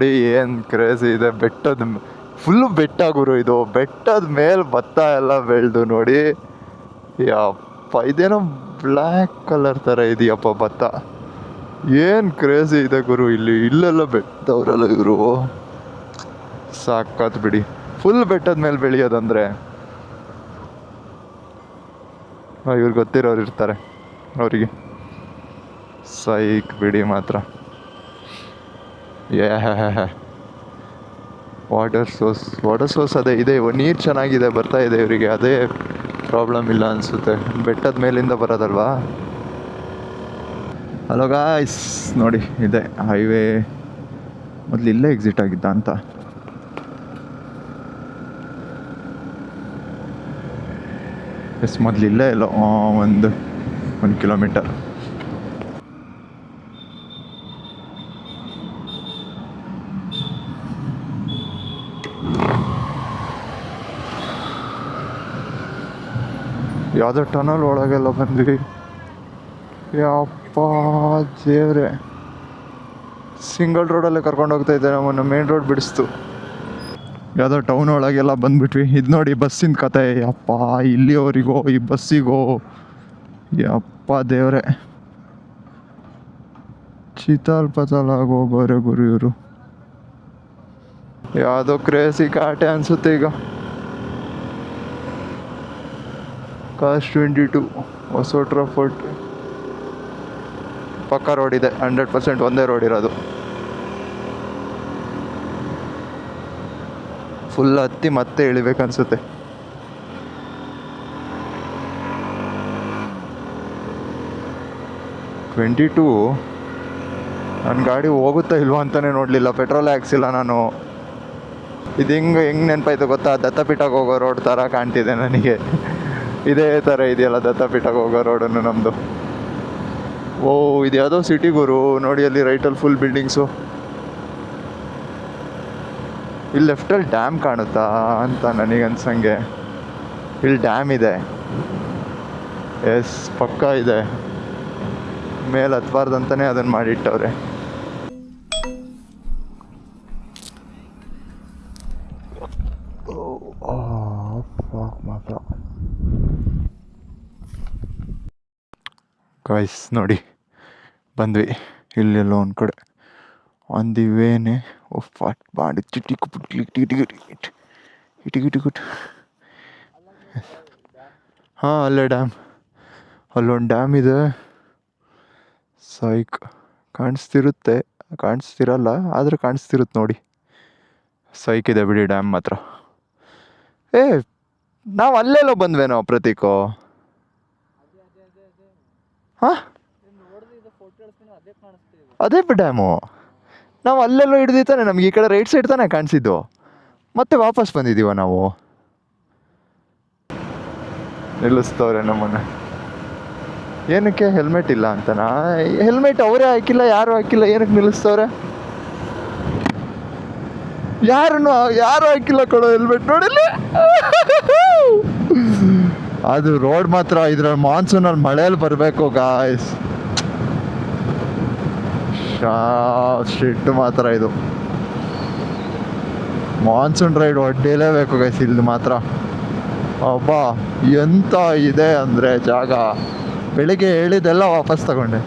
ನೋಡಿ ಏನು ಕ್ರೇಜಿ ಇದೆ. ಬೆಟ್ಟದ ಫುಲ್ಲು ಬೆಟ್ಟ ಗುರು ಇದು. ಬೆಟ್ಟದ ಮೇಲೆ ಭತ್ತ ಎಲ್ಲ ಬೆಳೆದು ನೋಡಿ. ಯಪ್ಪ, ಇದೇನೋ ಬ್ಲ್ಯಾಕ್ ಕಲರ್ ಥರ ಇದೆಯಪ್ಪ ಭತ್ತ. ಏನು ಕ್ರೇಜಿ ಇದೆ ಗುರು ಇಲ್ಲಿ. ಇಲ್ಲೆಲ್ಲ ಬೆಟ್ಟದವರಲ್ಲ ಇವರು. ಸಾಕತ್ ಬಿಡಿ. ಫುಲ್ ಬೆಟ್ಟದ ಮೇಲೆ ಬೆಳೆಯೋದಂದ್ರೆ. ಇವ್ರಿಗೆ ಗೊತ್ತಿರೋರು ಇರ್ತಾರೆ. ಅವರಿಗೆ. ಸೈಕ್ ಬಿಡಿ ಮಾತ್ರ. ವಾಟರ್ ಸೋರ್ಸ್ ವಾಟರ್ ಸೋರ್ಸ್ ಅದೇ, ಇದೆ. ನೀರು ಚೆನ್ನಾಗಿದೆ, ಬರ್ತಾ ಇದೆ ಇವರಿಗೆ. ಅದೇ ಪ್ರಾಬ್ಲಮ್ ಇಲ್ಲ ಅನಿಸುತ್ತೆ. ಬೆಟ್ಟದ ಮೇಲಿಂದ ಬರೋದಲ್ವಾ? ಹಲೋ ಗಾಯ್ಸ್ ನೋಡಿ, ಇದೆ. ಹೈವೇ ಮೊದಲು ಇಲ್ಲೇ ಎಕ್ಸಿಟ್ ಆಗಿದ್ದ ಅಂತ. ಎಸ್ ಮೊದಲು ಇಲ್ಲೇ ಇಲ್ಲ ಒಂದು ಒಂದು ಕಿಲೋಮೀಟರ್ ಯಾವುದೋ ಟನಲ್ ಒಳಗೆಲ್ಲ ಬಂದ್ವಿ. ಯಪ್ಪ ದೇವ್ರೆ. ಸಿಂಗಲ್ ರೋಡಲ್ಲೇ ಕರ್ಕೊಂಡು ಹೋಗ್ತಾ ಇದ್ದೆ ನಮ್ಮನ್ನು ಮೇನ್ ರೋಡ್ ಬಿಡಿಸ್ತು. ಯಾವುದೋ ಟೌನ್ ಒಳಗೆಲ್ಲ ಬಂದ್ಬಿಟ್ವಿ. ಇದು ನೋಡಿ ಬಸ್ಸಿನ ಕತೆ. ಯಪ್ಪ ಇಲ್ಲಿಯವರಿಗೋ ಈ ಬಸ್ಸಿಗೋ. ಯಪ್ಪ ದೇವ್ರೆ. ಚಿತಾಲ್ ಪತಾಲ್ ಆಗೋಗೋರೆ ಗುರು ಇವರು ಯಾವುದೋ ಕ್ರೇಸಿ ಕಾಟೆ ಅನ್ಸುತ್ತೆ ಈಗ. ಕಾಸ್ಟ್ ಟ್ವೆಂಟಿ ಟು ಹೊಸೋಟ್ರ ಫೋರ್ಟ್ ಪಕ್ಕ ರೋಡ್ ಇದೆ ಹಂಡ್ರೆಡ್ ಪರ್ಸೆಂಟ್ ಒಂದೇ ರೋಡ್ ಇರೋದು. ಫುಲ್ ಹತ್ತಿ ಮತ್ತೆ ಇಳಿಬೇಕನ್ಸುತ್ತೆ. ಟ್ವೆಂಟಿ ಟೂ ನನ್ನ ಗಾಡಿ ಹೋಗುತ್ತಾ ಇಲ್ವಾ ಅಂತಲೇ ನೋಡಲಿಲ್ಲ ಪೆಟ್ರೋಲೇ ಹಾಕ್ಸಿಲ್ಲ ನಾನು. ಇದು ಹೆಂಗೆ ಹೆಂಗೆ ನೆನಪಾಯ್ತು ಗೊತ್ತಾ? ದತ್ತಪೀಠಕ್ಕೆ ಹೋಗೋ ರೋಡ್ ಥರ ಕಾಣ್ತಿದೆ ನನಗೆ. ಇದೇ ಥರ ಇದೆಯಲ್ಲ ದತ್ತಪೀಠಕ್ಕೆ ಹೋಗೋ ರೋಡನ್ನು ನಮ್ಮದು ಓ, ಇದು ಯಾವುದೋ ಸಿಟಿ ಗುರು. ನೋಡಿ ಅಲ್ಲಿ ರೈಟಲ್ಲಿ ಫುಲ್ ಬಿಲ್ಡಿಂಗ್ಸು ಇಲ್ಲಿ ಲೆಫ್ಟಲ್ಲಿ ಡ್ಯಾಮ್ ಕಾಣುತ್ತಾ ಅಂತ ನನಗೆ ಅನ್ಸಂಗೆ. ಇಲ್ಲಿ ಡ್ಯಾಮ್ ಇದೆ. ಎಸ್ ಪಕ್ಕ ಇದೆ. ಮೇಲೆ ಹತ್ಬಾರ್ದಂತಾನೆ ಅದನ್ನು ಮಾಡಿಟ್ಟವ್ರೆ ಮಾತ್ರ ಗಾಯ್ಸ್ ನೋಡಿ, ಬಂದ್ವಿ. ಇಲ್ಲೆಲ್ಲೋ ಒಂದು ಕಡೆ. ಆನ್ ದಿ ವೇನೆ ಫಾಟ್ ಮಾಡಿ ಚಿಟಿಕ್ ಟಿಟಿಗಿಟ್ ಇಟಿಗಿಟಿಗುಟ್ ಹಾಂ, ಅಲ್ಲೇ ಡ್ಯಾಮ್ ಅಲ್ಲೊಂದು ಡ್ಯಾಮ್ ಇದೆ. ಸೈಕ್, ಕಾಣಿಸ್ತಿರುತ್ತೆ. ಕಾಣಿಸ್ತಿರಲ್ಲ, ಆದರೆ ಕಾಣಿಸ್ತಿರುತ್ತೆ ನೋಡಿ. ಸೈಕ್ ಇದೆ ಬಿಡಿ ಡ್ಯಾಮ್ ಮಾತ್ರ ಏ, ನಾವು ಅಲ್ಲೆಲ್ಲೋ ಬಂದ್ವೇನೋ ಪ್ರತೀಕು. ಹಾಂ? ಅದೇ ಡ್ಯಾಮು ನಾವು ಅಲ್ಲೆಲ್ಲೋ ಹಿಡ್ದು ತಾನೆ ನಮ್ಗೆ ಈ ಕಡೆ ರೈಟ್ ಸೈಡ್ ತಾನೆ ಕಾಣಿಸಿದ್ದು. ಮತ್ತೆ ವಾಪಸ್ ಬಂದಿದ್ದೀವ ನಾವು? ನಿಲ್ಲಿಸ್ತವ್ರೆ ನಮ್ಮನ್ನು. ಏನಕ್ಕೆ ಹೆಲ್ಮೆಟ್ ಇಲ್ಲ ಅಂತನಾ ಹೆಲ್ಮೆಟ್ ಅವರೇ ಹಾಕಿಲ್ಲ, ಯಾರು ಹಾಕಿಲ್ಲ, ಏನಕ್ಕೆ ನಿಲ್ಲಿಸ್ತವ್ರೆ ಯಾರನ್ನು ಯಾರು ಹಾಕಿಲ್ಲ ಕೊಡೋ ಹೆಲ್ಮೆಟ್ ನೋಡಿಲ್ಲ. ಅದು ರೋಡ್ ಮಾತ್ರ ಇದ್ರಲ್ಲಿ ಮಾನ್ಸೂನಲ್ಲಿ ಮಳೆಯಲ್ಲಿ ಬರಬೇಕು ಗಾಯ್ಸ್ ಸ್ಟ್ರಿಟ್ ಮಾತ್ರ ಇದು. ಮಾನ್ಸೂನ್ ರೈಡ್ ಒಡ್ಡೇಲೇಬೇಕು ಗೈಸ್ ಇಲ್ಲಿ ಮಾತ್ರ. ಅಬ್ಬಾ, ಎಂತ ಇದೆ ಅಂದರೆ ಜಾಗ. ಬೆಳಿಗ್ಗೆ ಹೇಳಿದೆಲ್ಲ ವಾಪಸ್ ತಗೊಂಡೆ.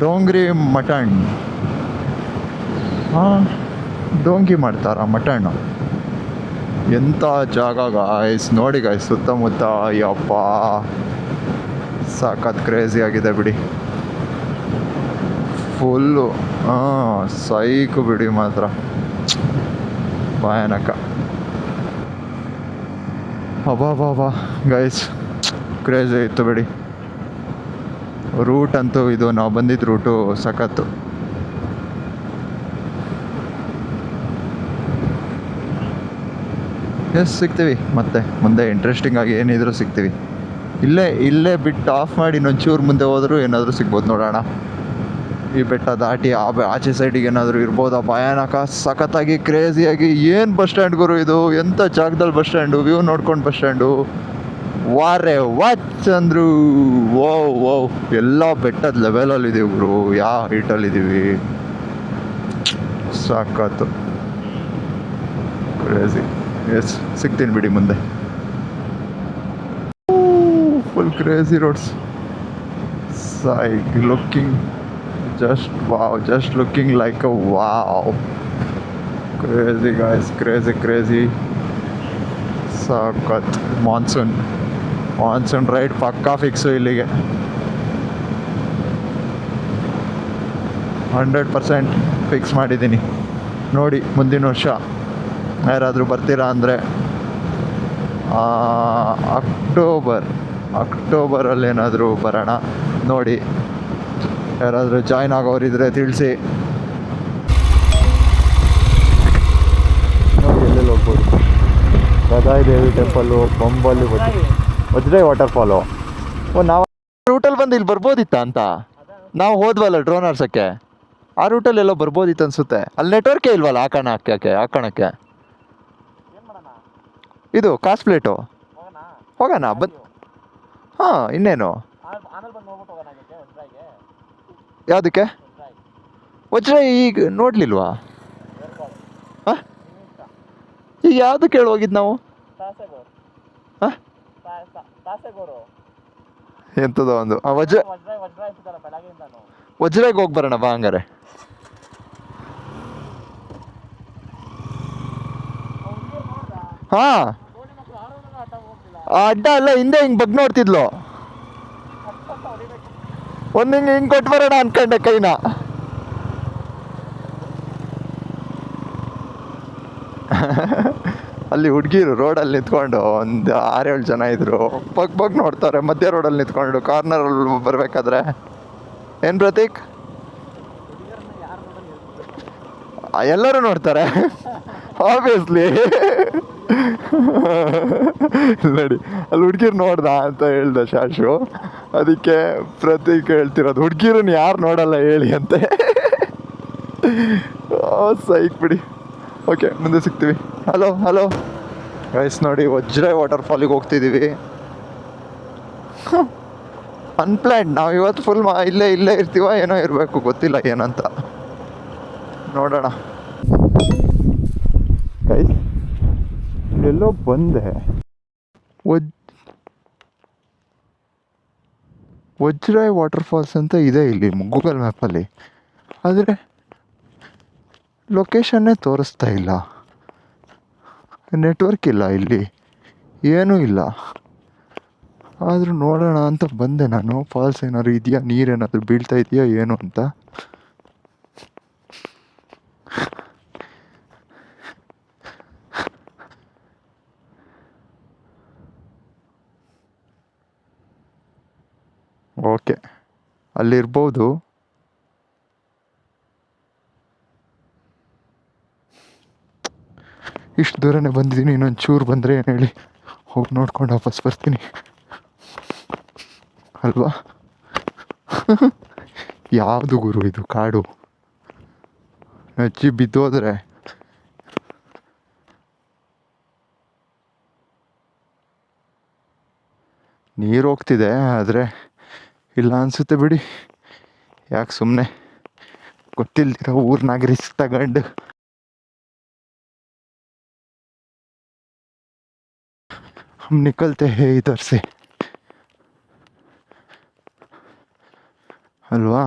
ಡೋಂಗ್ರಿ ಮಟನ್. ಹಾಂ ಡೋಂಗಿ ಮಾಡ್ತಾರ ಮಟನ್? ಎಂಥ ಜಾಗ ಗಾಯ್ಸ್ ನೋಡಿ ಗಾಯ್ಸ್ ಸುತ್ತಮುತ್ತ, ಅಯ್ಯಪ್ಪ. ಸಾಕತ್ ಕ್ರೇಜಿ ಆಗಿದೆ ಬಿಡಿ. ಫುಲ್ಲು ಹಾಂ ಸೈಕು ಬಿಡಿ ಮಾತ್ರ. ಭಯಾನಕ. ಅಬಾ ಬಾ ಗೈಸ್ ಕ್ರೇಜಿ ಇತ್ತು ಬಿಡಿ. ರೂಟ್ ಅಂತೂ ಇದು, ನಾವು ಬಂದಿದ್ದ ರೂಟು ಸಖತ್ತು. ಎಸ್ ಸಿಗ್ತೀವಿ. ಮತ್ತೆ ಮುಂದೆ ಇಂಟ್ರೆಸ್ಟಿಂಗ್ ಆಗಿ ಏನಿದ್ರು ಸಿಗ್ತೀವಿ. ಇಲ್ಲೇ ಇಲ್ಲೇ ಬಿಟ್ಟು ಆಫ್ ಮಾಡಿ ಇನ್ನೊಂಚೂರು ಮುಂದೆ ಹೋದರೂ ಏನಾದರೂ ಸಿಗ್ಬೋದು ನೋಡೋಣ. ಈ ಬೆಟ್ಟ ದಾಟಿ ಆ ಆಚೆ ಸೈಡಿಗೆ ಏನಾದರೂ ಇರ್ಬೋದಾ? ಭಯಾನಕ, ಸಖತ್ತಾಗಿ ಕ್ರೇಜಿಯಾಗಿ ಏನು ಬಸ್ ಸ್ಟ್ಯಾಂಡ್ ಗುರು ಇದು? ಎಂಥ ಜಾಗದಲ್ಲಿ ಬಸ್ ಸ್ಟ್ಯಾಂಡು ವ್ಯೂ ನೋಡ್ಕೊಂಡು ಬಸ್ ಸ್ಟ್ಯಾಂಡು ವಾರೆ, ವಾಚ್ ಅಂದ್ರು. ಓ ಓ ಎಲ್ಲ ಬೆಟ್ಟದ ಲೆವೆಲಲ್ಲಿ ಇದೀವಿ ಗುರು. ಯಾವ ಹೀಟಲ್ಲಿದ್ದೀವಿ ಇದ್ದೀವಿ ಸಾಕಾತು ಕ್ರೇಜಿ ಎಸ್ ಸಿಗ್ತೀನಿ ಬಿಡಿ ಮುಂದೆ. Full crazy roads psych looking just wow just looking like uh wow crazy guys crazy crazy ಸಾಕತ್ monsoon monsoon ride ಪಕ್ಕಾ ಫಿಕ್ಸು ಇಲ್ಲಿಗೆ. ಹಂಡ್ರೆಡ್ ಪರ್ಸೆಂಟ್ ಫಿಕ್ಸ್ ಮಾಡಿದ್ದೀನಿ. ನೋಡಿ, ಮುಂದಿನ ವರ್ಷ. ಯಾರಾದರೂ ಬರ್ತೀರಾ ಅಂದರೆ ಅಕ್ಟೋಬರ್, ಅಕ್ಟೋಬರಲ್ಲಿ ಏನಾದರೂ ಬರೋಣ ನೋಡಿ. ಯಾರಾದರೂ ಜಾಯ್ನ್ ಆಗೋರಿದ್ರೆ ತಿಳಿಸಿ. ನೋಡಿ, ಎಲ್ಲೆಲ್ಲಿ ಹೋಗ್ಬೋದು? ಗದಾಯಿ ದೇವಿ ಟೆಂಪಲ್ಲು ಬೊಂಬಲ್ಲಿ ವಜ್ರೈ ವಾಟರ್ಫಾಲು ಓ, ನಾವು ರೂಟಲ್ಲಿ ಬಂದು ಇಲ್ಲಿ ಬರ್ಬೋದಿತ್ತಾ ಅಂತ? ನಾವು ಹೋದ್ವಲ್ಲ ಡ್ರೋನ್ ಆರ್ಸೋಕ್ಕೆ ಆ ರೂಟಲ್ಲಿ ಎಲ್ಲೋ ಬರ್ಬೋದಿತ್ತು ಅನ್ಸುತ್ತೆ. ಅಲ್ಲಿ ನೆಟ್ವರ್ಕೇ ಇಲ್ವಲ್ಲ ಹಾಕೋಣ ಹಾಕೋಕ್ಕೆ ಹಾಕೋಣಕ್ಕೆ ಇದು ಕಾಸ್ ಪ್ಲೇಟು? ಹೋಗೋಣ. ಬಂದ್ ಹಾಂ ಇನ್ನೇನು? ಯಾವುದಕ್ಕೆ? ವಜ್ರ ಈಗ ನೋಡ್ಲಿಲ್ವಾ? ಹಾಂ? ಈಗ ಯಾವುದು ಕೇಳಿ ಹೋಗಿದ್ದು ನಾವು? ಹಾಂ? ಎಂಥದೋ ಒಂದು. ವಜ್ರ ವಜ್ರಾಗೆ ಹೋಗಿ ಬರೋಣ ಬಾ ಹಂಗಾರೆ. ಹಾಂ. ಆ ಅಡ್ಡ ಅಲ್ಲ, ಹಿಂದೆ ಹಿಂಗೆ ಬಗ್ ನೋಡ್ತಿದ್ಲು. ಒಂದು ಹಿಂಗೆ ಹಿಂಗೆ ಕೊಟ್ಟು ಬರೋಣ ಅನ್ಕೊಂಡೆ ಕೈನ. ಅಲ್ಲಿ ಹುಡುಗಿರು ರೋಡಲ್ಲಿ ನಿಂತ್ಕೊಂಡು ಒಂದು ಆರೇಳು ಜನ ಇದ್ರು. ಬಗ್ ಬಗ್ ನೋಡ್ತಾರೆ, ಮಧ್ಯ ರೋಡಲ್ಲಿ ನಿಂತ್ಕೊಂಡು ಕಾರ್ನರಲ್ಲಿ ಬರಬೇಕಾದ್ರೆ. ಏನು ಪ್ರತೀಕ್? ಎಲ್ಲರೂ ನೋಡ್ತಾರೆ ಆಬ್ವಿಯಸ್ಲಿ ನೋಡಿ. ಅಲ್ಲಿ ಹುಡುಗಿರು ನೋಡ್ದ ಅಂತ ಹೇಳ್ದ ಶಾಶು. ಅದಕ್ಕೆ ಪ್ರತಿ ಹೇಳ್ತಿರೋದು ಹುಡುಗಿರನ್ನ ಯಾರು ನೋಡಲ್ಲ ಹೇಳಿ ಅಂತೆ. ಸೈಕ್ ಬಿಡಿ. ಓಕೆ, ಮುಂದೆ ಸಿಗ್ತೀವಿ. Hello hello. ಗೈಸ್ ನೋಡಿ, ವಜ್ರ ವಾಟರ್ ಫಾಲಿಗೆ ಹೋಗ್ತಿದ್ದೀವಿ ಅನ್ಪ್ಲ್ಯಾನ್ ನಾವು ಇವತ್ತು ಫುಲ್ ಮಾ ಇಲ್ಲೇ ಇಲ್ಲೇ ಇರ್ತೀವ ಏನೋ ಇರಬೇಕು, ಗೊತ್ತಿಲ್ಲ ಏನಂತ. ನೋಡೋಣ. ಎಲ್ಲೋ ಬಂದೆ. ವಜ್, ವಜ್ರಾಯ್ ವಾಟರ್ ಫಾಲ್ಸ್ ಅಂತ ಇದೆ ಇಲ್ಲಿ ಗೂಗಲ್ ಮ್ಯಾಪಲ್ಲಿ. ಆದರೆ ಲೊಕೇಶನ್ನೇ ತೋರಿಸ್ತಾ ಇಲ್ಲ. ನೆಟ್ವರ್ಕ್ ಇಲ್ಲ ಇಲ್ಲಿ. ಏನೂ ಇಲ್ಲ. ಆದರೂ ನೋಡೋಣ ಅಂತ ಬಂದೆ ನಾನು. ಫಾಲ್ಸ್ ಏನಾದ್ರು ಇದೆಯಾ? ನೀರೇನಾದರೂ ಬೀಳ್ತಾ ಇದೆಯಾ? ಏನು ಅಂತ. ಓಕೆ. ಅಲ್ಲಿರ್ಬೋದು ಇಷ್ಟು ದೂರನೇ ಬಂದಿದ್ದೀನಿ ಇನ್ನೊಂದು ಚೂರು ಬಂದರೆ ಏನು ಹೇಳಿ. ಹೋಗಿ ನೋಡ್ಕೊಂಡು ವಾಪಸ್ ಬರ್ತೀನಿ. ಅಲ್ವಾ? ಯಾವುದು ಗುರು ಇದು, ಕಾಡು? ನಜ್ಜಿ ಬಿದ್ದೋದ್ರೆ ನೀರು ಹೋಗ್ತಿದೆ, ಆದರೆ ಇಲ್ಲ ಅನಿಸುತ್ತೆ ಬಿಡಿ ಯಾಕೆ ಸುಮ್ಮನೆ ಗೊತ್ತಿಲ್ದಿರೋ ಊರ್ನಾಗ ರಿಸ್ಕ್ ತಗೊಂಡು हम निकलते हैं इधर से ಅಲ್ವಾ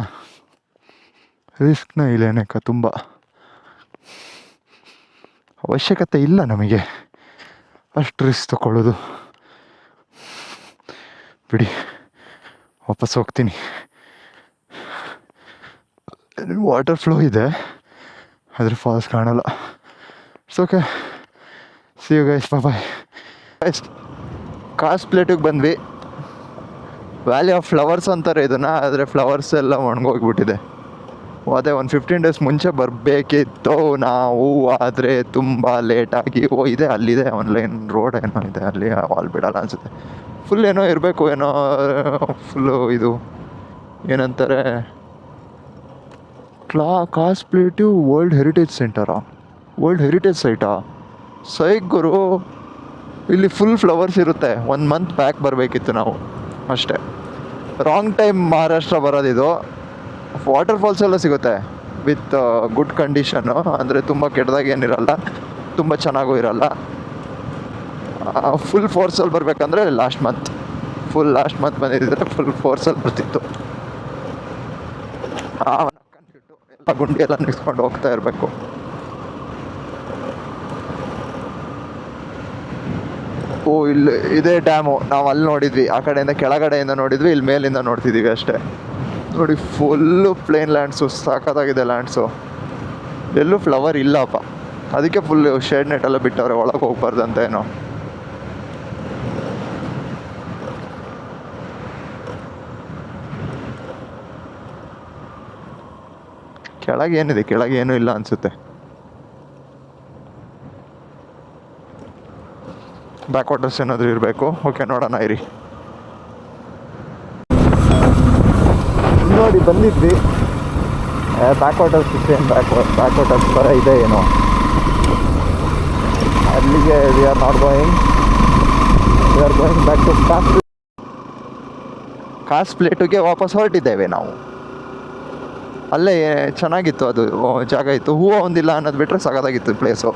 ರಿಸ್ಕ್ನ ಇಲ್ಲೇನಕ ತುಂಬ ಅವಶ್ಯಕತೆ ಇಲ್ಲ ನಮಗೆ ಅಷ್ಟು ರಿಸ್ಕ್ ತಗೊಳ್ಳೋದು ಬಿಡಿ ವಾಪಸ್ ಹೋಗ್ತೀನಿ. ವಾಟರ್ ಫ್ಲೋ ಇದೆ. ಆದರೆ ಫಾಲ್ಸ್ ಕಾಣಲ್ಲ. It's okay see you guys bye guys Kaas ಪ್ಲೇಟಿಗೆ ಬಂದ್ವಿ. ವ್ಯಾಲಿ ಆಫ್ ಫ್ಲವರ್ಸ್ ಅಂತಾರೆ ಇದನ್ನು, ಆದರೆ ಫ್ಲವರ್ಸ್ ಎಲ್ಲ ಒಣಗೋಗ್ಬಿಟ್ಟಿದೆ. ಅದೇ ಒಂದು ಫಿಫ್ಟೀನ್ ಡೇಸ್ ಮುಂಚೆ ಬರಬೇಕಿತ್ತು. ನಾವು ಆದರೆ ತುಂಬ ಲೇಟಾಗಿ ಓ ಇದೆ ಅಲ್ಲಿದೆ ಆನ್ಲೈನ್ ರೋಡ್ ಏನೋ ಇದೆ. ಅಲ್ಲಿ ವಾಲ್ ಬಿಡಲ್ಲ ಅನಿಸುತ್ತೆ. ಫುಲ್ ಏನೋ ಇರಬೇಕು, ಏನೋ ಫುಲ್ಲು ಇದು. ಏನಂತಾರೆ? ಕ್ಲಾ ಕಾಸ್ ಪ್ಲೇಟಿವ್ ವರ್ಲ್ಡ್ ಹೆರಿಟೇಜ್ ಸೆಂಟರಾ? ವರ್ಲ್ಡ್ ಹೆರಿಟೇಜ್ ಸೈಟಾ? ಸೈಕ್ ಗುರು, ಇಲ್ಲಿ ಫುಲ್ ಫ್ಲವರ್ಸ್ ಇರುತ್ತೆ. ಒಂದು ಮಂತ್ ಬ್ಯಾಕ್ ಬರಬೇಕಿತ್ತು ನಾವು. ಅಷ್ಟೇ. ರಾಂಗ್ ಟೈಮ್ ಮಹಾರಾಷ್ಟ್ರ ಬರೋದಿದು. ವಾಟರ್ ಫಾಲ್ಸ್ ಎಲ್ಲ ಸಿಗುತ್ತೆ. ವಿತ್ ಗುಡ್ ಕಂಡೀಷನ್ನು ಅಂದರೆ ತುಂಬ ಕೆಟ್ಟದಾಗಿ ಏನಿರಲ್ಲ ತುಂಬ ಚೆನ್ನಾಗೂ ಇರಲ್ಲ. ಫುಲ್ ಫೋರ್ಸಲ್ಲಿ ಬರಬೇಕಂದ್ರೆ last month full last month ಬಂದಿದ್ದರೆ ಫುಲ್ ಫೋರ್ಸಲ್ಲಿ ಬರ್ತಿತ್ತು. ಅವನ ಎಲ್ಲ ಗುಂಡಿ ಎಲ್ಲ ನಿಲ್ಸ್ಕೊಂಡು ಹೋಗ್ತಾ ಇರಬೇಕು. ಓ, ಇಲ್ಲಿ ಇದೇ ಡ್ಯಾಮು ನಾವು ಅಲ್ಲಿ ನೋಡಿದ್ವಿ. ಆ ಕಡೆಯಿಂದ ಕೆಳಗಡೆಯಿಂದ ನೋಡಿದ್ವಿ, ಇಲ್ಲಿ ಮೇಲಿಂದ ನೋಡ್ತಿದ್ದೀವಿ ಅಷ್ಟೇ. ನೋಡಿ ಫುಲ್ಲು ಪ್ಲೇನ್ ಲ್ಯಾಂಡ್ಸು ಸಾಕತ್ತಾಗಿದೆ ಲ್ಯಾಂಡ್ಸು ಎಲ್ಲೂ ಫ್ಲವರ್ ಇಲ್ಲಪ್ಪ ಅದಕ್ಕೆ ಫುಲ್ ಶೇಡ್ ನೆಟ್ ಎಲ್ಲ ಬಿಟ್ಟವ್ರೆ, ಒಳಗೆ ಹೋಗ್ಬಾರ್ದಂತ ಏನೋ. ಕೆಳಗೆ ಏನಿದೆ? ಕೆಳಗೆ ಏನೂ ಇಲ್ಲ ಅನ್ಸುತ್ತೆ. ಬ್ಯಾಕ್ ವಾಟರ್ಸ್ ಏನಾದರೂ ಇರಬೇಕು? ಓಕೆ ನೋಡೋಣ ಇರಿ. ನೋಡಿ ಬಂದಿದ್ವಿ. Back waters same back back waters ಥರ ಇದೆ ಏನೋ. ಅಲ್ಲಿಗೆ we are not going we are going back to Kaas Kaas ಪ್ಲೇಟಿಗೆ ವಾಪಸ್ ಹೊರಟಿದ್ದೇವೆ ನಾವು. ಅಲ್ಲೇ ಚೆನ್ನಾಗಿತ್ತು ಅದು ಜಾಗ ಇತ್ತು. ಹೂವು ಒಂದಿಲ್ಲ ಅನ್ನೋದು ಬಿಟ್ಟರೆ ಸಗದಾಗಿತ್ತು ಪ್ಲೇಸು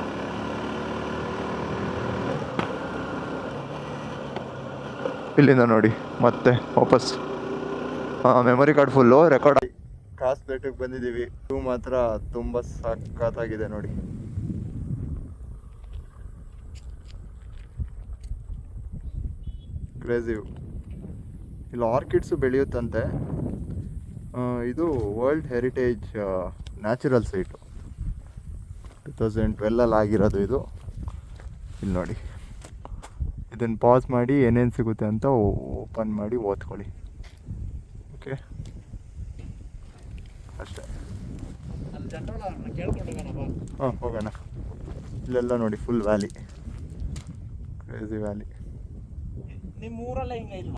ಇಲ್ಲಿಂದ ನೋಡಿ, ಮತ್ತೆ ವಾಪಸ್. Memory card full record Kaas ಪ್ಲೇಟಿಗೆ ಬಂದಿದ್ದೀವಿ. ಹೂ ಮಾತ್ರ ತುಂಬ ಸಖತ್ತಾಗಿದೆ ನೋಡಿ. ಕ್ರೇಜಿ ಇಲ್ಲಿ ಆರ್ಕಿಡ್ಸು ಬೆಳೆಯುತ್ತಂತೆ. ಇದು world heritage natural site two thousand ಟ್ವೆಲ್ಲಲ್ಲಿ ಆಗಿರೋದು ಇದು. ಇಲ್ಲಿ ನೋಡಿ. ಇದನ್ನು ಪಾಸ್ ಮಾಡಿ ಏನೇನು ಸಿಗುತ್ತೆ ಅಂತ ಓಪನ್ ಮಾಡಿ ಓದ್ಕೊಳ್ಳಿ. ಓಕೆ ಅಷ್ಟೇ. ಹಾಂ ಹೋಗೋಣ. ಇಲ್ಲೆಲ್ಲ ನೋಡಿ ಫುಲ್ ವ್ಯಾಲಿ ಕ್ರೇಜಿ ವ್ಯಾಲಿ ನಿಮ್ಮ ಊರಲ್ಲೇ ಹಿಂಗೆ ಇಲ್ಲ